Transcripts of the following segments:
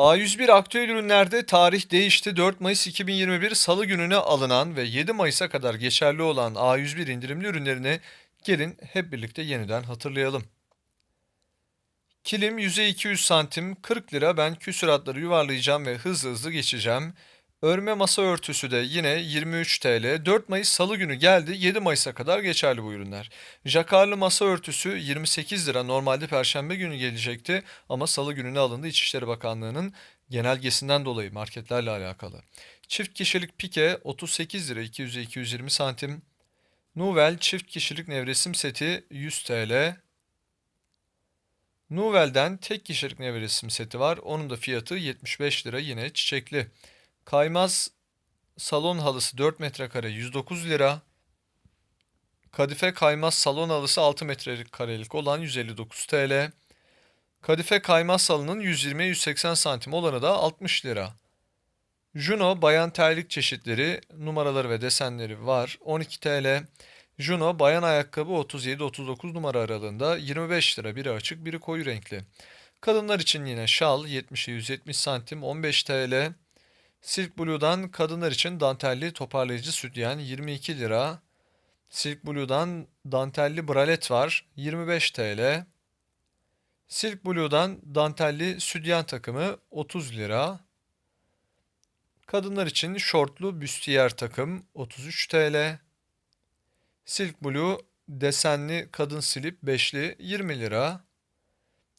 A101 aktüel ürünlerde tarih değişti. 4 Mayıs 2021 Salı gününe alınan ve 7 Mayıs'a kadar geçerli olan A101 indirimli ürünlerini gelin hep birlikte yeniden hatırlayalım. Kilim yüzey 200 santim 40 lira ben küsuratları yuvarlayacağım ve hızlı hızlı geçeceğim. Örme masa örtüsü de yine 23 TL. 4 Mayıs Salı günü geldi. 7 Mayıs'a kadar geçerli bu ürünler. Jakarlı masa örtüsü 28 lira. Normalde Perşembe günü gelecekti ama Salı gününe alındı İçişleri Bakanlığı'nın genelgesinden dolayı marketlerle alakalı. Çift kişilik pike 38 lira 200'e 220 santim. Nuvel çift kişilik nevresim seti 100 TL. Nuvel'den tek kişilik nevresim seti var. Onun da fiyatı 75 lira yine çiçekli. Kaymaz salon halısı 4 metrekare 109 lira. Kadife kaymaz salon halısı 6 metrekarelik olan 159 TL. Kadife kaymaz salının 120-180 santim olanı da 60 lira. Juno bayan terlik çeşitleri numaraları ve desenleri var 12 TL. Juno bayan ayakkabı 37-39 numara aralığında 25 lira biri açık biri koyu renkli. Kadınlar için yine şal 70'e 170 santim 15 TL. Silk Blue'dan kadınlar için dantelli toparlayıcı sütyen 22 lira. Silk Blue'dan dantelli bralet var 25 TL. Silk Blue'dan dantelli sütyen takımı 30 lira. Kadınlar için şortlu büstiyer takım 33 TL. Silk Blue desenli kadın slip beşli 20 lira.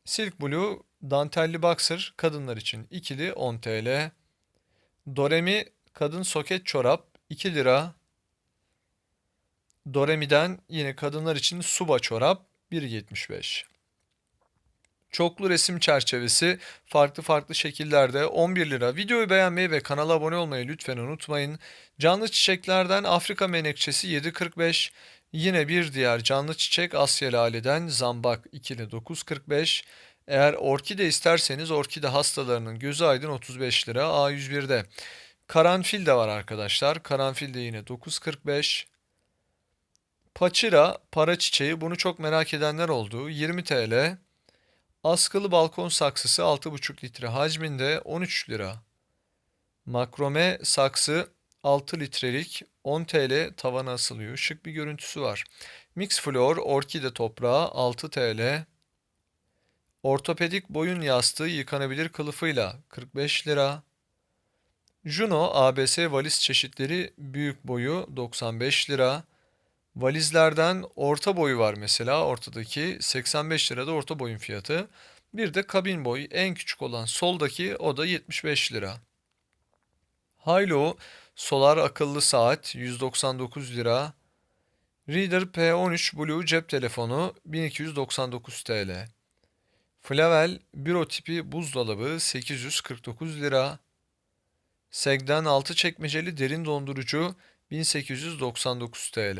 Silk Blue dantelli boxer kadınlar için ikili 10 TL. Doremi kadın soket çorap 2 lira. Doremi'den yine kadınlar için suba çorap 1.75. Çoklu resim çerçevesi farklı farklı şekillerde 11 lira. Videoyu beğenmeyi ve kanala abone olmayı lütfen unutmayın. Canlı çiçeklerden Afrika menekşesi 7.45. Yine bir diğer canlı çiçek Asya laleden zambak ikili 9.45. Eğer orkide isterseniz orkide hastalarının gözü aydın 35 lira A101'de. Karanfil de var arkadaşlar. Karanfil de yine 9.45. Paçira para çiçeği bunu çok merak edenler oldu. 20 TL. Askılı balkon saksısı 6,5 litre hacminde 13 lira. Makrome saksı 6 litrelik 10 TL tavana asılıyor. Şık bir görüntüsü var. Mix Flor orkide toprağı 6 TL. Ortopedik boyun yastığı yıkanabilir kılıfıyla 45 lira. Juno ABS valiz çeşitleri büyük boyu 95 lira. Valizlerden orta boyu var mesela ortadaki 85 lirada orta boyun fiyatı. Bir de kabin boyu en küçük olan soldaki o da 75 lira. Hilo solar akıllı saat 199 lira. Reader P13 Blue cep telefonu 1299 TL. Flavel büro tipi buzdolabı 849 lira. Seg'den 6 çekmeceli derin dondurucu 1899 TL.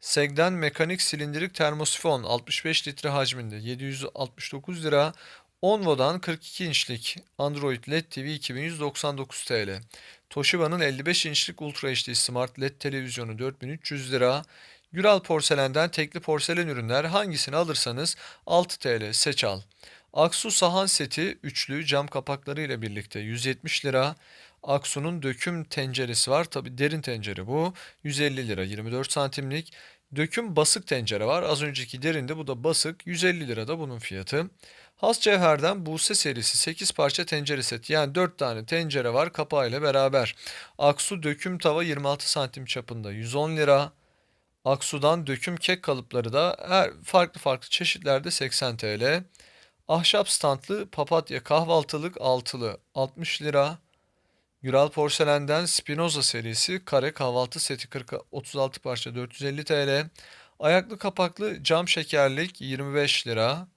Seg'den mekanik silindirik termosifon 65 litre hacminde 769 lira. Onvo'dan 42 inçlik Android LED TV 2199 TL. Toshiba'nın 55 inçlik Ultra HD Smart LED televizyonu 4300 lira. Güral Porselen'den tekli porselen ürünler hangisini alırsanız 6 TL seç. Aksu sahan seti üçlü cam kapakları ile birlikte 170 lira. Aksu'nun döküm tenceresi var. Tabi derin tencere bu. 150 lira 24 santimlik. Döküm basık tencere var. Az önceki derinde bu da basık. 150 lira da bunun fiyatı. Has Cevher'den Buse serisi 8 parça tencere seti. Yani 4 tane tencere var kapağıyla beraber. Aksu döküm tava 26 santim çapında 110 lira. Aksu'dan döküm kek kalıpları da her farklı farklı çeşitlerde 80 TL. Ahşap standlı papatya kahvaltılık altılı 60 lira. Güral Porselen'den Spinoza serisi kare kahvaltı seti 40, 36 parça 450 TL. Ayaklı kapaklı cam şekerlik 25 lira.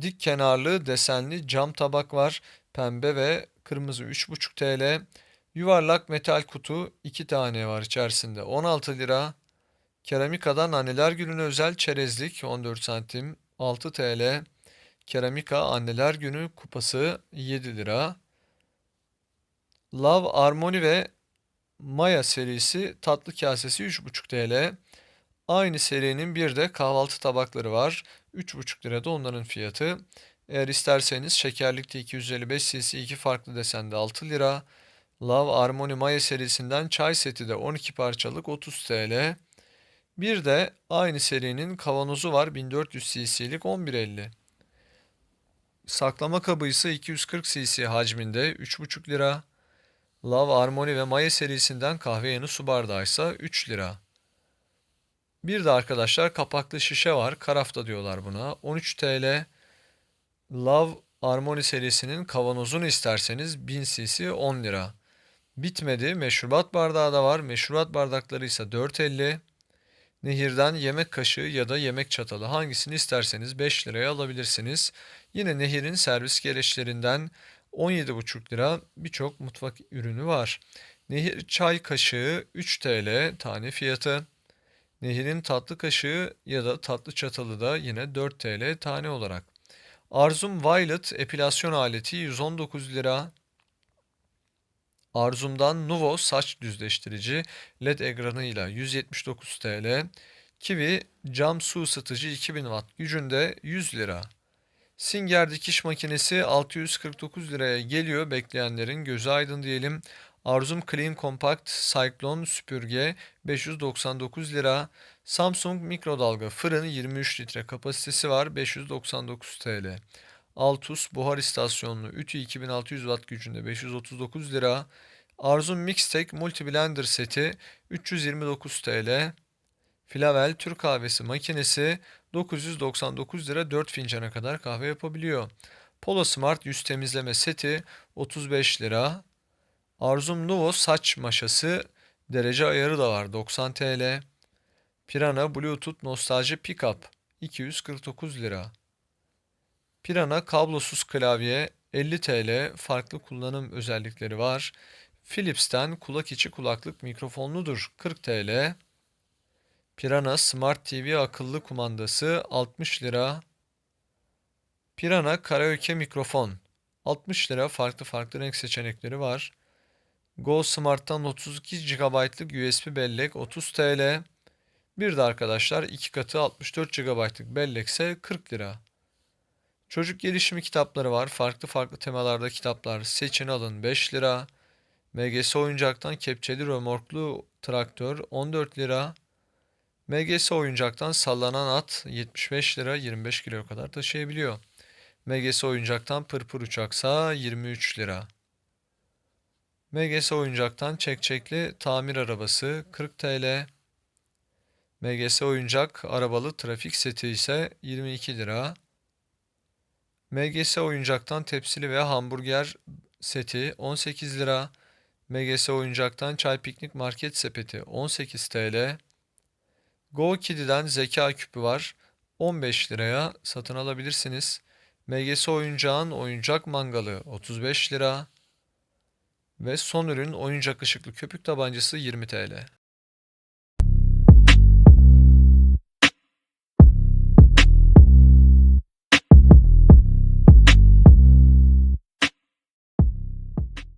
Dik kenarlı desenli cam tabak var. Pembe ve kırmızı 3,5 TL. Yuvarlak metal kutu 2 tane var içerisinde 16 lira. Keramikadan Anneler Günü'ne özel çerezlik 14 santim 6 TL. Keramika Anneler Günü kupası 7 lira. Love Harmony ve Maya serisi tatlı kasesi 3,5 TL. Aynı serinin bir de kahvaltı tabakları var. 3,5 lirada onların fiyatı. Eğer isterseniz şekerlikte 255 cc iki farklı desende 6 lira. Love Harmony Maya serisinden çay seti de 12 parçalık 30 TL. Bir de aynı serinin kavanozu var 1400 cc'lik 11.50. Saklama kabı ise 240 cc hacminde 3,5 lira. Love Harmony ve Maya serisinden kahve yanı su bardağı ise 3 lira. Bir de arkadaşlar kapaklı şişe var. Karafta diyorlar buna. 13 TL. Love Harmony serisinin kavanozunu isterseniz 1000 cc 10 lira. Bitmedi. Meşrubat bardağı da var. Meşrubat bardakları ise 4.50. Nehirden yemek kaşığı ya da yemek çatalı hangisini isterseniz 5 liraya alabilirsiniz. Yine Nehir'in servis gereçlerinden 17,5 lira birçok mutfak ürünü var. Nehir çay kaşığı 3 TL tane fiyatı. Nehir'in tatlı kaşığı ya da tatlı çatalı da yine 4 TL tane olarak. Arzum Violet epilasyon aleti 119 lira. Arzum'dan Nuvo saç düzleştirici LED ekranıyla 179 TL. Kiwi cam su ısıtıcı 2000 watt gücünde 100 lira. Singer dikiş makinesi 649 liraya geliyor. Bekleyenlerin gözü aydın diyelim. Arzum Clean Compact Cyclone süpürge 599 lira. Samsung mikrodalga fırın 23 litre kapasitesi var 599 TL. Altus buhar istasyonlu ütü 2600 watt gücünde 539 lira. Arzum Mixtec Multi Blender seti 329 TL. Flavel Türk kahvesi makinesi 999 lira 4 fincana kadar kahve yapabiliyor. Polo Smart yüz temizleme seti 35 lira. Arzum Nuvo saç maşası derece ayarı da var 90 TL. Pirana Bluetooth Nostalji Pickup 249 lira. Pirana kablosuz klavye 50 TL farklı kullanım özellikleri var. Philips'ten kulak içi kulaklık mikrofonludur 40 TL. Pirana Smart TV akıllı kumandası 60 lira. Pirana karaoke mikrofon 60 lira farklı farklı renk seçenekleri var. Go Smart'tan 32 GB'lık USB bellek 30 TL. Bir de arkadaşlar iki katı 64 GB'lık bellek ise 40 lira. Çocuk gelişimi kitapları var. Farklı farklı temalarda kitaplar. Seçin alın 5 lira. MGS oyuncaktan kepçeli römorklu traktör 14 lira. MGS oyuncaktan sallanan at 75 lira 25 kilo kadar taşıyabiliyor. MGS oyuncaktan pırpır uçaksa 23 lira. MGS oyuncaktan çekçekli tamir arabası 40 TL. MGS oyuncak arabalı trafik seti ise 22 lira. MGS oyuncaktan tepsili ve hamburger seti 18 lira. MGS oyuncaktan çay piknik market sepeti 18 TL. Go Kiddy'den zeka küpü var. 15 liraya satın alabilirsiniz. MGS oyuncağın oyuncak mangalı 35 lira. Ve son ürün oyuncak ışıklı köpük tabancası 20 TL.